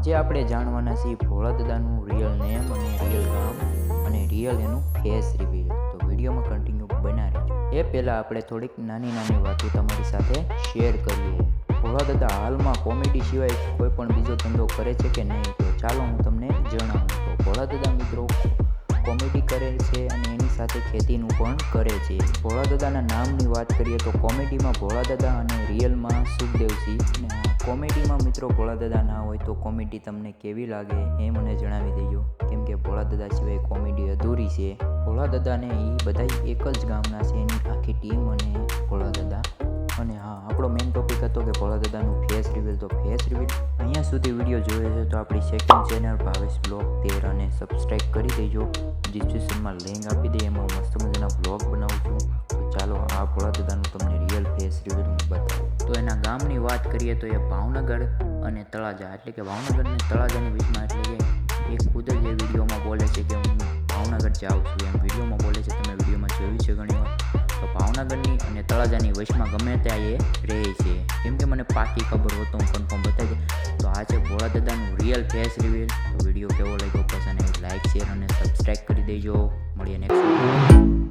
આજે આપણે જાણવાના છીએ ભોળાદાદાનું રિયલ નેમ અને રિયલ નામ અને રિયલ એનું ફેસ રિવીલ તો વિડીયોમાં કન્ટિન્યુ બના એ પહેલાં આપણે થોડીક નાની નાની વાતો તમારી સાથે શેર કરીએ. ભોળાદાદા હાલમાં કોમેડી સિવાય કોઈ પણ બીજો ધંધો કરે છે કે નહીં? તો ચાલો હું તમને જણાવું. તો ભોળાદાદા મિત્રો કોમેડી કરે છે અને સાથે ખેતીનું પણ કરે છે. ભોળા દાદાના નામની વાત કરીએ તો કોમેડીમાં ભોળા દાદા અને રિયલમાં સુખદેવસિંહ કોમેડીમાં મિત્રો ભોળા દાદા ના હોય તો કોમેડી તમને કેવી લાગે એ મને જણાવી દેજો. કેમ કે ભોળા દાદા સિવાય કોમેડી અધૂરી છે. ભોળા દાદાને એ બધા એક જ ગામના છે એની આખી ટીમ અને ભોળા દાદા અને હા, આપણો મેઇન ટોપિક હતો કે ભોળા દાદાનું ફેસ રિવીલ તો ફેસ રિવીલ અહીંયા સુધી વીડિયો જોયો છે તો આપણી સેકન્ડ ચેનલ ભાવેશ બ્લોગ તેર અને સબસ્ક્રાઈબ કરી દેજો. ડિસ્ક્રિપ્શનમાં લિંક આપી આ ભોળા તમને રિયલ ફેસ રિવ્યુ બતાવું. તો એના ગામની વાત કરીએ તો એ ભાવનગર અને તળાજા, એટલે કે ભાવનગર અને તળાજાની બીચમાં એટલે કે એ ખુદ જ એ વિડીયોમાં બોલે છે કે હું ભાવનગર જાઉં છું. એમ વિડીયોમાં બોલે છે, તમે વિડીયોમાં જોયું છે ઘણી વાર. તો ભાવનગરની અને તળાજાની વચમાં ગમે ત્યાં એ રહે છે. કેમ કે મને પાકી ખબર હોતો હું કન્ફર્મ બતાવી તો આ છે ભોળા રિયલ ફેસ રિવીલ તો વીડિયો કેવો લાગ્યો, પસંદ લાઈક, શેર અને સબસ્ક્રાઈબ કરી દેજો. મળીએ નેક્સ્ટ